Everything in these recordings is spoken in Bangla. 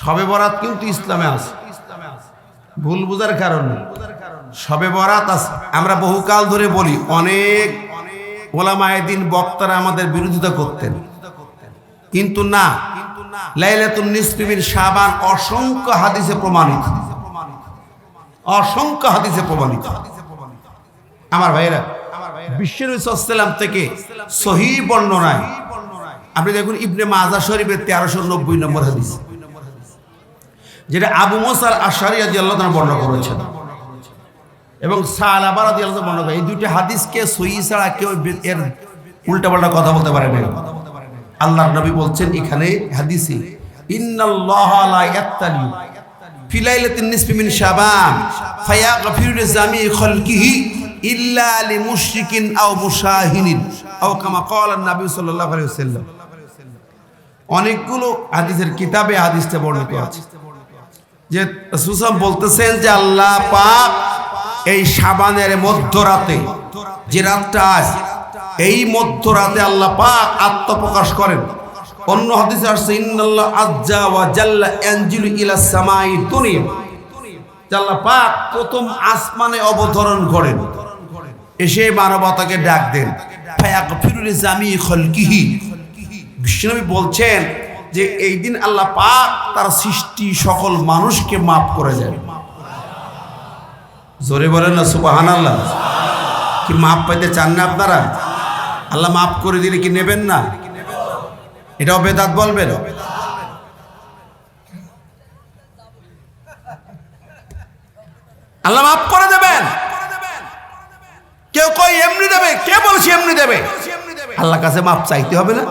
সবে বরাত কিন্তু ইসলামে আছে। ভুল বুঝার কারণে। সবে বরাত আছে। আমরা বহুকাল ধরে বলি, অনেক ওলামায়েদিন বক্তারা আমাদের বিরোধিতা করতেন। কিন্তু না, লাইলাতুন নিসফিমিন শাবান অসংখ্য হাদিসে প্রমাণিত। অসংখ্য হাদিসে প্রমাণিত। আমার ভাইয়েরা বিশ্বসাল্লাম থেকে সহি বর্ণনায়, আপনি দেখুন ইবনে মাজা শরীফের তেরোশো নব্বই নম্বর হাদিস। যেটা আবু মোসার আশারি আদি আল্লাহ তারা বর্ণনা করেছেন। এবং সালাবার আদি আল্লাহ বর্ণনা করে এই দুইটি হাদিসকে সহি ছাড়া কেউ এর উল্টাপাল্টা কথা বলতে পারে না। আল্লাহর নবী বলছেন এখানে হাদিসে ইল্লা আও কামা অনেকগুলো হাদিসের কিতাবে হাদিসটা বর্ণিত আছে। যে সুসাম বলতেছেন যে আল্লাহ পাক এই সাবানের মধ্যরাতে, যে রাতটা আজ, এই মধ্যরাতে আল্লাহ পাক আত্মপ্রকাশ করেন। অন্য হাদিসে আসছে, ইন্নাল্লাহ আজ্জা ওয়া জাল্লা আনজিলু ইলা সামাই দুনিয়া। আল্লাহ পাক প্রথম আসমানে অবতরণ করেন। এসে মানবতাকে ডাক দেন। ফায়াগফিরু জামি খলকিহি। বিশ্বনবী বলছেন যে এই দিন আল্লাহ পাক তার সৃষ্টি সকল মানুষকে মাফ করে যায় জোরে বলেন না সুবাহান আল্লাহ কি মাপ পাইতে চান না আপনারা? আল্লাহ মাফ করে দিলে কি নেবেন না? এটাও বেদাত বলবেন? আল্লাহ মাফ করে দেবেন। কেউ কই এমনি দেবে। কে বলছে, এমনি দেবে? আল্লাহ কাছে মাপ চাইতে হবে না।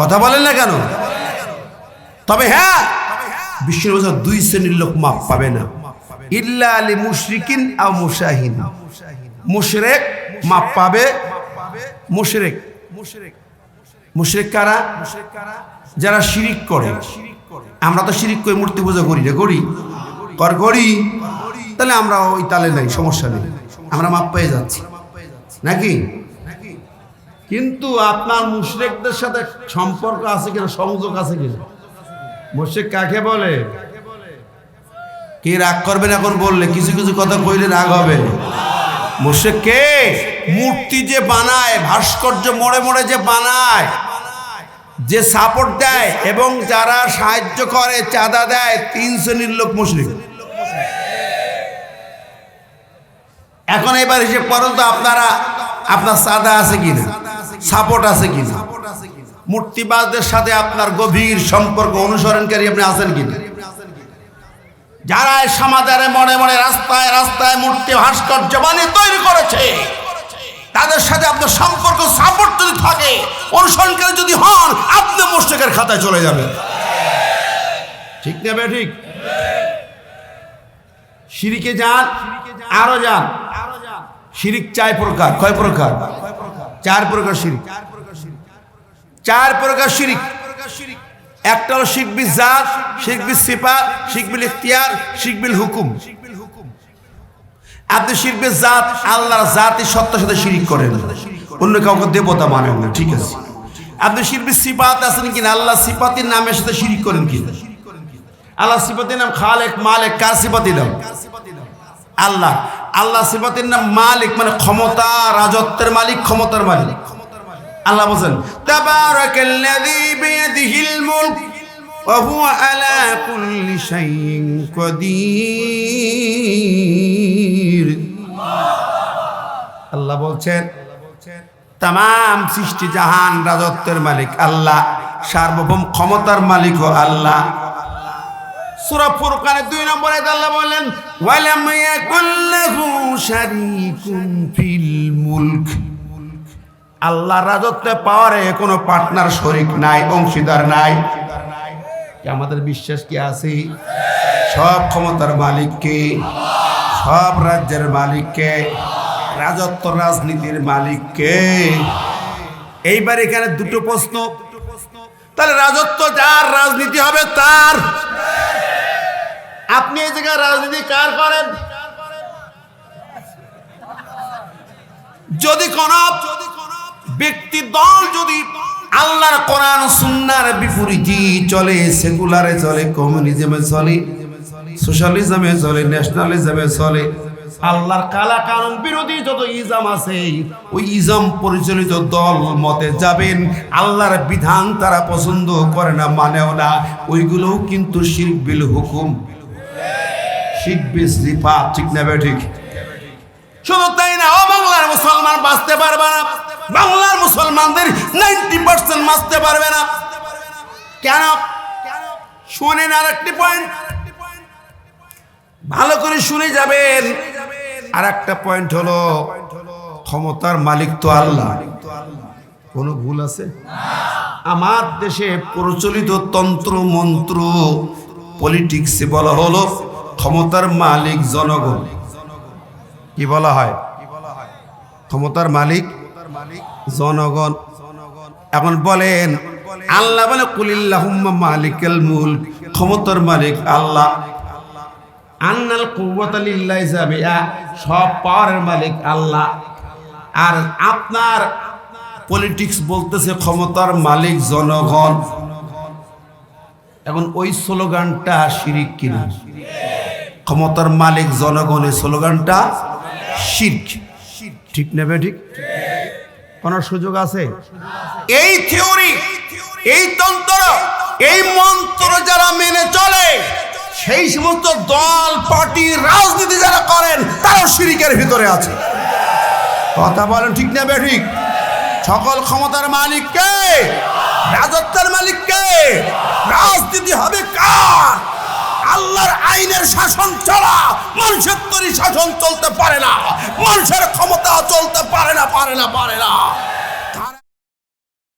কথা বলেন না কেন? তবে হ্যাঁ বিশ্বের বছর দুই শ্রেণির লোক মাপ পাবে না। ইল্লা আলী মুশরিকিন আও মুশাহিন মুশরেক মাপ পাবে, মুশরেক। মুশরেক কারা? যারা শিরিক করে। আমরা তো শিরিক করে মূর্তি পূজা করি রে, করি। কর করি। তাহলে আমরা ওই তালে নাই, সমস্যা নেই। আমরা মাপ পেয়ে যাচ্ছি। নাকি? কিন্তু আপনার মুশরেকদের সাথে সম্পর্ক আছে কিনা, সংযোগ আছে কিনা? মুশরেক কাকে বলে? কে রাগ করবেন এখন বললে? কিছু কিছু কথা কইলে রাগ হবে। মুশরেক কে? মূর্তি যে বানায়, ভাস্কর্য মোড়ে মোড়ে যে বানায়, যে সাপোর্ট দেয় এবং যারা সাহায্য করে, চাঁদা দেয়, তিন শ্রেণির লোক মুশরিক এখন এবার হিসেব করেন তো আপনারা, আপনার সাদা আছে কিনা সাপোর্ট আছে কিনা? মূর্তিবাদদের সাথে আপনার গভীর সম্পর্ক অনুসরণকারী আপনি আছেন কিনা যারা এই সমাধানে মনে মনে রাস্তায় রাস্তায় মূর্তি ভাস্কর্য বানিয়ে তৈরি করেছে, তাদের সাথে আপনার সম্পর্ক সাপোর্ট যদি থাকে, অনুসরণকারী যদি হন, আপনি মুশ্রিকের খাতায় চলে যাবেন। ঠিক না বে ঠিক? সিরিকে যান, আরও যান। শিরিক চার প্রকার। কয় প্রকার? চার প্রকার শিরিক। চার প্রকার শিরিক। একটা হলো শিখবি জাত শিখবি সিপা শিখবিল ইখতিয়ার শিখবিল হুকুম। আপনি শিখবে জাত, আল্লাহর জাতি সত্যের সাথে শিরিক করেন। অন্য কাউকে দেবতা মানেন না, ঠিক আছে? আপনি শিখবি সিপাত আছেন কিনা, আল্লাহ সিপাতির নামের সাথে শিরিক করেন কিনা? আল্লাহ সিপাতির নাম খালেক, মালেক, কার সিপাতি নাম? আল্লাহ। আল্লাহ সিফাতের নাম মালিক মানে ক্ষমতা, রাজত্বের মালিক, ক্ষমতার মালিক। আল্লাহ বলছেন, তাবারাকাল্লাযী বিয়াদিহিল মুলক, ওয়া হুয়া আলা কুল্লি শাইইন আল্লাহ বলছেন তাম সৃষ্টি জাহান রাজত্বের মালিক আল্লাহ, সার্বভৌম ক্ষমতার মালিক ও আল্লাহ। সূরা ফুরকানে দুই নম্বরে আল্লাহ বলেন ওয়ালাম ইয়াকুল্লাহু শারীকুন ফিল মুলক। আল্লাহ রাজত্বে পাওয়ারে কোনো পার্টনার শরিক নাই, অংশীদার নাই। আমাদের বিশ্বাস কি আছে? সব ক্ষমতার মালিককে সব রাজ্যের মালিককে রাজত্ব রাজনীতির মালিককে এইবার এখানে দুটো প্রশ্ন। তাহলে রাজত্ব যার রাজনীতি হবে তার। আপনি এই জায়গায় রাজনীতি কার করেন? যদি কোন ব্যক্তি দল যদি আল্লাহর কোরআন সুন্নার বিপরীতই চলে, সেকুলারে চলে, কমিউনিজমে চলে, সোশ্যালিজমে চলে, ন্যাশনালিজমে চলে, আল্লাহর কালা কানুন বিরোধী যত ইজাম আছে, ওই ইজম পরিচালিত দল মতে যাবেন, আল্লাহর বিধান তারা পছন্দ করে না, মানেও না, ওইগুলোও কিন্তু বিল হুকুম। শিখ বিসরিফা ঠিক না ঠিক? শুধু তাই না, ও বাংলার মুসলমান বাঁচতে পারবে না। বাংলার মুসলমানদের নাইনটি পার্সেন্ট বাঁচতে পারবে না। কেন? শোনেন আর একটি পয়েন্ট ভালো করে শুনে যাবেন। আর একটা পয়েন্ট হলো, ক্ষমতার মালিক তো আল্লাহ। কোনো ভুল আছে? আমার দেশে প্রচলিত তন্ত্র, মন্ত্র পলিটিক্সে বলা হলো ক্ষমতার মালিক জনগণ। কি বলা হয়? ক্ষমতার মালিক জনগণ। এখন বলেন, আল্লাহ বলে, কুলিল্লাহুম্মা মালিকাল মুলক ক্ষমতার মালিক আল্লাহ। আন্নাল কুওয়াতা লিল্লাহি জামিআ সব পাওয়ারের মালিক আল্লাহ। আর আপনার পলিটিক্স বলতেছে, ক্ষমতার মালিক জনগণ এখন ওই স্লোগানটা শিরিক কিনা? ক্ষমতার মালিক জনগণের স্লোগানটা শির্ক। ঠিক নেবে ঠিক? কোন সুযোগ আছে? এই থিওরি, এই তন্ত্র, এই মন্ত্র যারা মেনে চলে, সেই সমস্ত দল, পার্টি, রাজনীতি যারা করেন, তারাও শিরিকের ভিতরে আছে। কথা বলেন ঠিক না বে ঠিক? সকল ক্ষমতার মালিক কে? রাজত্বের মালিক কে? রাজনীতি হবে কার? আল্লাহর আইনের শাসন চলা, মানুষের তৈরি শাসন চলতে পারে না। মানুষের ক্ষমতা চলতে পারে না পারে না পারে না।